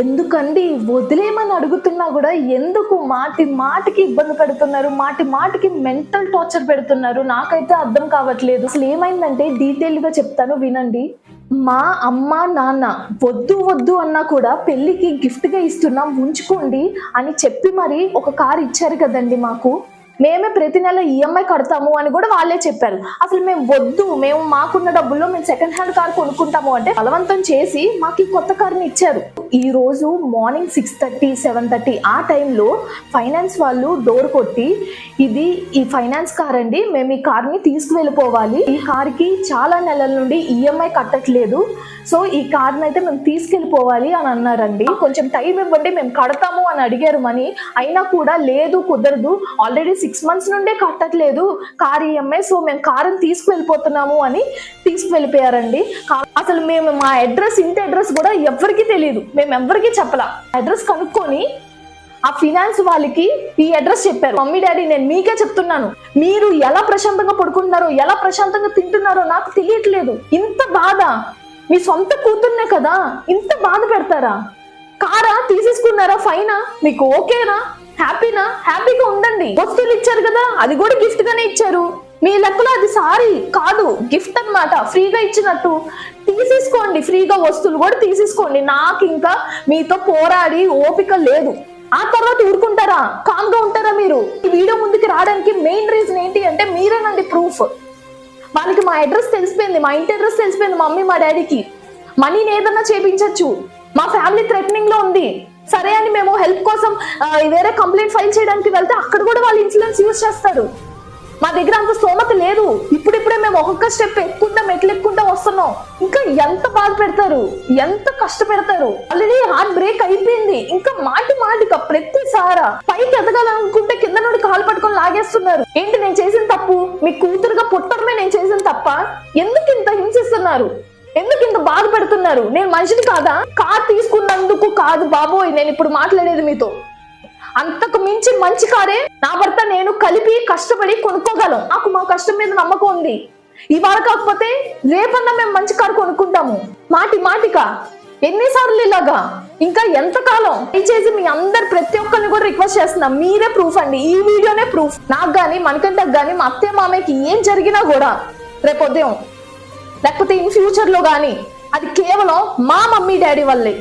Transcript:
ఎందుకండి? వదిలేమని అడుగుతున్నా కూడా ఎందుకు మాటి మాటికి ఇబ్బంది పెడుతున్నారు? మాటి మాటికి మెంటల్ టార్చర్ పెడుతున్నారు? నాకైతే అర్థం కావట్లేదు. అసలు ఏమైందంటే డీటెయిల్గా చెప్తాను వినండి. మా అమ్మ నాన్న వద్దు వద్దు అన్నా కూడా పెళ్ళికి గిఫ్ట్గా ఇస్తున్నాం ఉంచుకోండి అని చెప్పి మరి ఒక కార్ ఇచ్చారు కదండి మాకు. మేమే ప్రతి నెల ఈఎంఐ కడతాము అని కూడా వాళ్ళే చెప్పారు. అసలు మేము వద్దు మేము మాకున్న డబ్బుల్లో మేము సెకండ్ హ్యాండ్ కార్ కొనుక్కుంటాము అంటే బలవంతం చేసి మాకు ఈ కొత్త కార్ని ఇచ్చారు. ఈ రోజు morning six thirty seven thirty ఆ టైంలో ఫైనాన్స్ వాళ్ళు డోర్ కొట్టి ఇది ఈ ఫైనాన్స్ కార్ అండి మేము ఈ కార్ని తీసుకువెళ్ళిపోవాలి. ఈ కార్కి చాలా నెలల నుండి ఈఎంఐ కట్టట్లేదు. సో ఈ కార్ని అయితే మేము తీసుకెళ్ళిపోవాలి అని అన్నారండి. కొంచెం టైం ఇవ్వండి మేము కడతాము అని అడిగారు మనీ. అయినా కూడా లేదు కుదరదు. ఆల్రెడీ సిక్స్ సిక్స్ మంత్స్ నుండే కట్టట్లేదు. కార్ ఈఎంఐ సో మేము కారుని తీసుకువెళ్ళిపోతున్నాము అని తీసుకువెళ్ళిపోయారండి. అసలు మేము మా అడ్రస్ ఇంటి అడ్రస్ కూడా ఎవరికి తెలియదు మేము ఎవరికి చెప్పలా. అడ్రస్ కనుక్కొని ఆ ఫినాన్స్ వాళ్ళకి ఈ అడ్రస్ చెప్పారు. మమ్మీ డాడీ నేను మీకే చెప్తున్నాను. మీరు ఎలా ప్రశాంతంగా పడుకుంటున్నారో ఎలా ప్రశాంతంగా తింటున్నారో నాకు తెలియట్లేదు. ఇంత బాధ. మీ సొంత కూతుర్నే కదా. ఇంత బాధ పెడతారా? కారా? తీసేసుకున్నారా? ఫైనా? మీకు ఓకేనా? హ్యాపీనా హ్యాపీగా ఉండండి. వస్తువులు ఇచ్చారు కదా అది కూడా గిఫ్ట్ గానే ఇచ్చారు. మీ లెక్కలో అది సారీ కాదు గిఫ్ట్ అన్నమాట ఫ్రీగా ఇచ్చినట్టు. తీసేసుకోండి ఫ్రీగా వస్తువులు కూడా తీసేసుకోండి. నాకు ఇంకా మీతో పోరాడి ఓపిక లేదు. ఆ తర్వాత ఊరుకుంటారా? కామ్గా ఉంటారా మీరు? ఈ వీడియో ముందుకు రావడానికి మెయిన్ రీజన్ ఏంటి అంటే మీరేనండి ప్రూఫ్ వాళ్ళకి మా అడ్రస్ తెలిసిపోయింది మా ఇంటి అడ్రస్ తెలిసిపోయింది మా మమ్మీ మా డాడీకి మనీని ఏదన్నా చేపించచ్చు. మా ఫ్యామిలీ థ్రెటనింగ్లో ఉంది. సరే అని మేము హెల్ప్ కోసం వేరే కంప్లైంట్ ఫైల్ చేయడానికి వెళ్తే అక్కడ కూడా వాళ్ళు ఇన్సూరెన్స్ యూజ్ చేస్తారు. మా దగ్గర అంత స్తోమత లేదు. ఇప్పుడిప్పుడే మేము ఒక్కొక్క స్టెప్ ఎక్కుంటా మెట్లు ఎక్కుంటా వస్తున్నాం. ఇంకా ఎంత బాధ పెడతారు? ఎంత కష్టపెడతారు? ఆల్రెడీ హార్ట్ బ్రేక్ అయిపోయింది. ఇంకా మాటి మాటిక ప్రతిసారా పైకి ఎదగాలనుకుంటే కింద నుండి కాలు పట్టుకొని లాగేస్తున్నారు. ఏంటి నేను చేసిన తప్పు? మీ కూతురుగా పుట్టడమే నేను చేసిన తప్ప? ఎందుకు ఇంత హింసిస్తున్నారు? ఎందుకు ఇంత బాధ పెడుతున్నారు నేను మనిషిని కాదా? కార్ తీసుకున్నందుకు కాదు బాబోయ్ నేను ఇప్పుడు మాట్లాడేది మీతో. అంతకు మించి మంచి కారే నా భర్త నేను కలిపి కష్టపడి కొనుక్కోగలం. నాకు మా కష్టం మీద నమ్మకం ఉంది. ఇవాళ కాకపోతే రేపన్నా మేము మంచి కారు కొనుక్కుంటాము. మాటి మాటిక. ఎన్నిసార్లు ఇలాగా? ఇంకా ఎంతకాలం? దయచేసి మీ అందరు ప్రతి ఒక్కరిని కూడా రిక్వెస్ట్ చేస్తున్నాం మీరే ప్రూఫ్ అండి. ఈ వీడియోనే ప్రూఫ్. నాకు గానీ మనకంటకు గానీ మా అత్తయ్య మామయ్యకి ఏం జరిగినా కూడా రేపు ఉదయం లేకపోతే ఇన్ ఫ్యూచర్లో కానీ అది కేవలం మా మమ్మీ డాడీ వల్లే.